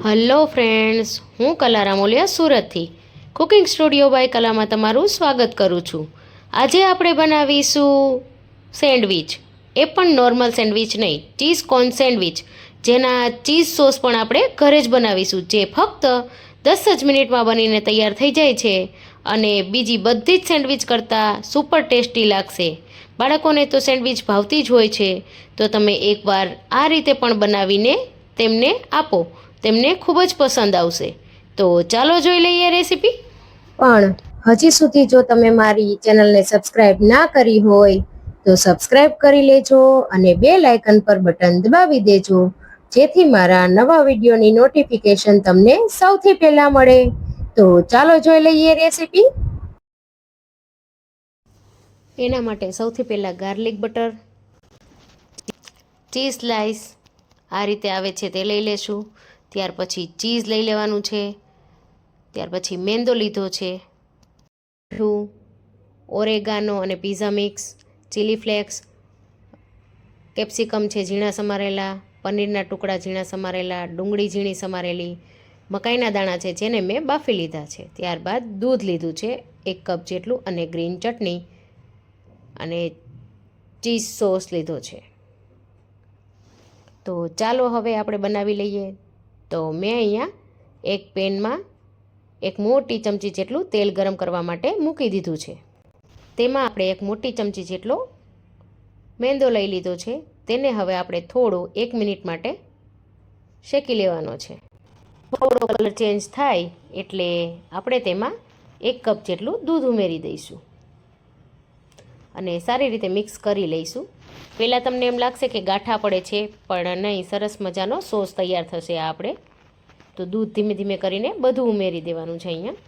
Hello friends હું કલા રામોલિયા સુરતથી. કુકિંગ સ્ટુડિયો બાય કલામાં તમારું સ્વાગત કરું છું. આજે આપણે બનાવીશું સેન્ડવિચ. એ પણ નોર્મલ સેન્ડવિચ નહીં, ચીઝ કોર્ન સેન્ડવિચ. જેના ચીઝ સોસ પણ આપણે ઘરે જ બનાવીશું, જે ફક્ત દસ જ મિનિટમાં બનીને તૈયાર થઈ જાય છે અને બીજી બધી જ સેન્ડવિચ કરતાં સુપર ટેસ્ટી લાગશે. બાળકોને તો સેન્ડવિચ ભાવતી જ હોય છે, તો તમે એકવાર આ રીતે પણ બનાવીને તેમને આપો. તેમને ખૂબ જ પસંદ આવશે. તો ચાલો જોઈ લઈએ રેસીપી. પણ હજી સુધી જો તમે મારી ચેનલને સબસ્ક્રાઇબ ના કરી હોય તો સબસ્ક્રાઇબ કરી લેજો અને બે લાઇકન પર બટન દબાવી દેજો જેથી મારા નવા વિડીયોની નોટિફિકેશન તમને સૌથી પહેલા મળે. તો ચાલો જોઈ લઈએ રેસીપી. એના માટે સૌથી પહેલાં ગાર્લિક બટર ચીઝ સ્લાઈસ આ રીતે આવે છે તે લઈ લેશું. ત્યાર પછી ચીઝ લઈ લેવાનું છે. ત્યાર પછી મેંદો લીધો છે. મીઠું ઓરેગાનો અને pizza mix, chilli flakes, capsicum છે ઝીણા સમારેલા, પનીરના ટુકડા ઝીણા સમારેલા, ડુંગળી ઝીણી સમારેલી, મકાઈના દાણા છે જેને મેં બાફી લીધા છે. ત્યારબાદ દૂધ લીધું છે એક કપ જેટલું અને ગ્રીન ચટણી અને ચીઝ સોસ લીધો છે. તો ચાલો હવે આપણે બનાવી લઈએ તો મેં અહીંયા એક પેનમાં એક મોટી ચમચી જેટલું તેલ ગરમ કરવા માટે મૂકી દીધું છે. તેમાં આપણે એક મોટી ચમચી જેટલો મેંદો લઈ લીધો છે. તેને હવે આપણે થોડો એક મિનિટ માટે શેકી લેવાનો છે. થોડો કલર ચેન્જ થાય એટલે આપણે તેમાં એક કપ જેટલું દૂધ ઉમેરી દઈશું. અને સારી રીતે મિક્સ કરી લઈશું. પહેલાં તમને એમ લાગશે કે ગાંઠા પડે છે, પણ નહીં, સરસ મજાનો સોસ તૈયાર થશે આપણે. તો દૂધ ધીમે ધીમે કરીને બધું ઉમેરી દેવાનું છે અહીંયા.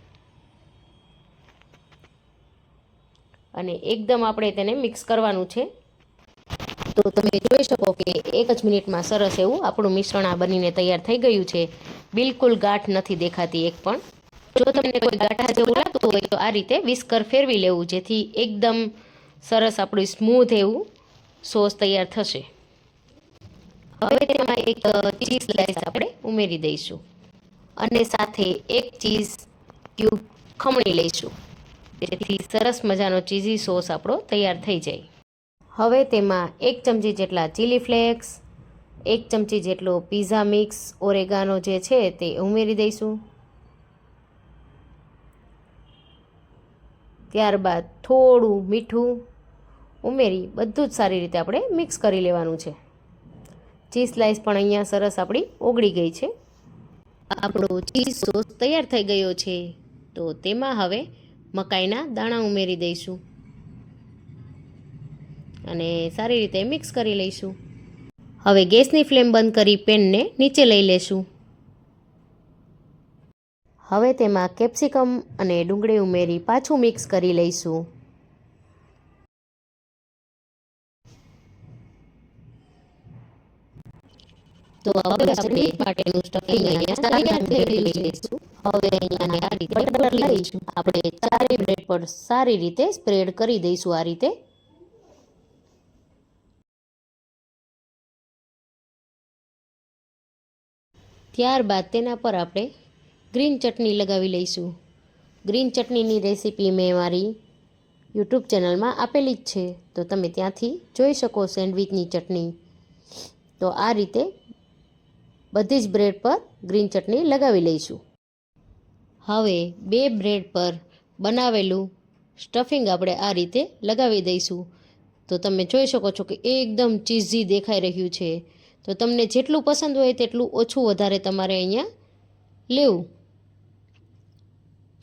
અને એકદમ આપણે તેને મિક્સ કરવાનું છે. તો તમે જોઈ શકો કે એક જ મિનિટમાં સરસ એવું આપણું મિશ્રણ આ બનીને તૈયાર થઈ ગયું છે. બિલકુલ ગાંઠ નથી દેખાતી એક પણ. જો તમને કોઈ ગાંઠા જેવું લાગતું હોય તો આ રીતે વિસ્કર ફેરવી લેવું, જેથી એકદમ સરસ આપણું સ્મૂથ એવું સોસ તૈયાર થશે. હવે તેમાં એક ચીઝ સ્લાઈસ આપણે ઉમેરી દઈશું. અને સાથે એક ચીઝ ક્યુબ ખમણી લઈશું. જેથી સરસ મજાનો ચીઝી સોસ આપણો તૈયાર થઈ જાય. હવે તેમાં એક ચમચી જેટલા ચીલી ફ્લેક્સ એક ચમચી જેટલો પીઝા મિક્સ ઓરેગાનો જે છે તે ઉમેરી દઈશું. ત્યારબાદ થોડું મીઠું ઉમેરી બધું જ સારી રીતે આપણે મિક્સ કરી લેવાનું છે. ચીઝ સ્લાઈસ પણ અહીંયા સરસ આપણી ઓગળી ગઈ છે. આપણો ચીઝ સોસ તૈયાર થઈ ગયો છે. તો તેમાં હવે મકાઈના દાણા ઉમેરી દઈશું. અને સારી રીતે મિક્સ કરી લઈશું. હવે ગેસની ફ્લેમ બંધ કરી પેનને નીચે લઈ લેશું. હવે તેમાં કેપ્સિકમ અને ડુંગળી ઉમેરી પાછું મિક્સ કરી લઈશું. તો હવે આપણે માટેનું સ્ટફિંગ અહીંયા તૈયાર કરી લઈશું હવે અહીંયા આ રીતે બટર લઈશું. આપણે ચારે બ્રેડ પર સારી રીતે સ્પ્રેડ કરી દઈશું આ રીતે. ત્યારબાદ તેના પર આપણે ગ્રીન ચટણી લગાવી લઈશું. ગ્રીન ચટણીની રેસીપી મેં મારી યુટ્યુબ ચેનલમાં આપેલી જ છે. તો તમે ત્યાંથી જોઈ શકો સેન્ડવિચની ચટણી. તો આ રીતે બધી જ બ્રેડ પર ગ્રીન ચટણી લગાવી લઈશું. હવે બે બ્રેડ પર બનાવેલું સ્ટફિંગ આપણે આ રીતે લગાવી દઈશું. તો તમે જોઈ શકો છો કે એકદમ ચીઝી દેખાઈ રહ્યું છે. તો તમને જેટલું પસંદ હોય તેટલું ઓછું વધારે તમારે અહીંયા લેવું.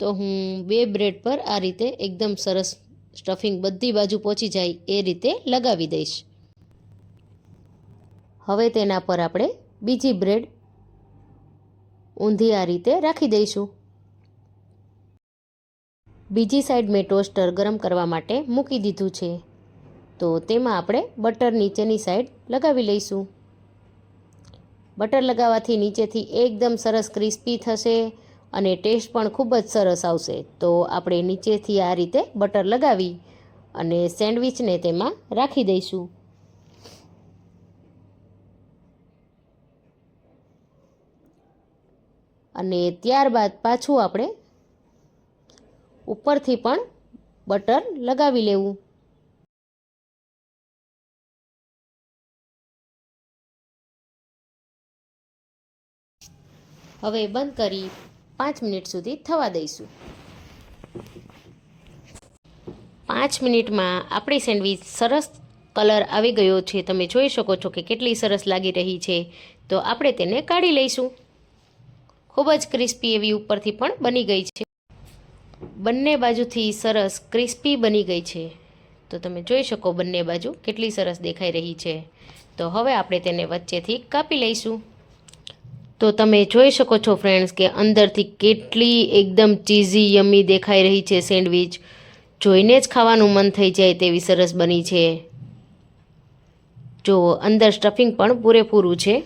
તો હું બે બ્રેડ પર આ રીતે એકદમ સરસ સ્ટફિંગ બધી બાજુ પહોંચી જાય એ રીતે લગાવી દઈશ. હવે તેના પર આપણે બીજી બ્રેડ ઊંધી આ રીતે રાખી દઈશું. બીજી સાઈડ મેં ટોસ્ટર ગરમ કરવા માટે મૂકી દીધું છે. તો તેમાં આપણે બટર નીચેની સાઈડ લગાવી લઈશું. બટર લગાવવાથી નીચેથી એકદમ સરસ ક્રિસ્પી થશે. અને ટેસ્ટ પણ ખૂબ જ સરસ આવશે. તો આપણે નીચેથી આ રીતે બટર લગાવી અને સેન્ડવિચને તેમાં રાખી દઈશું. અને ત્યારબાદ પાછું આપણે ઉપરથી પણ બટર લગાવી લેવું. હવે બંધ કરી પાંચ મિનિટ સુધી થવા દઈશું. પાંચ મિનિટમાં આપણી સેન્ડવિચ સરસ કલર આવી ગયો છે. તમે જોઈ શકો છો કે કેટલી સરસ લાગી રહી છે. તો આપણે તેને કાઢી લઈશું. ખૂબ જ ક્રિસ્પી એવી ઉપરથી પણ બની ગઈ છે. બંને બાજુથી સરસ ક્રિસ્પી બની ગઈ છે. તો તમે જોઈ શકો બંને બાજુ કેટલી સરસ દેખાઈ રહી છે. તો હવે આપણે તેને વચ્ચેથી કાપી લઈશું. તો તમે જોઈ શકો છો ફ્રેન્ડ્સ કે અંદરથી કેટલી એકદમ ચીઝી યમી દેખાઈ રહી છે સેન્ડવિચ. જોઈને જ ખાવાનું મન થઈ જાય તેવી સરસ બની છે. જો અંદર સ્ટફિંગ પણ પૂરેપૂરું છે.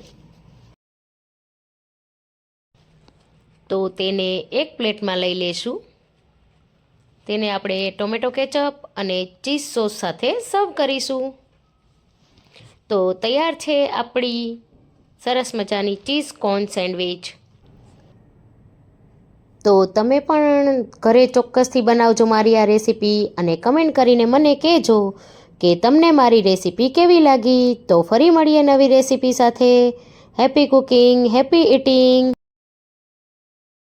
તો તેને એક પ્લેટમાં લઈ લેશું. તેને આપણે ટોમેટો કેચઅપ અને ચીઝ સોસ સાથે સર્વ કરીશું. તો તૈયાર છે આપણી સરસ મજાની ચીઝ કોર્ન સેન્ડવિચ. તો તમે પણ ઘરે ચોક્કસથી બનાવજો મારી આ રેસીપી અને કમેન્ટ કરીને મને કહેજો કે તમને મારી રેસીપી કેવી લાગી. તો ફરી મળીએ નવી રેસીપી સાથે. Happy cooking, happy eating.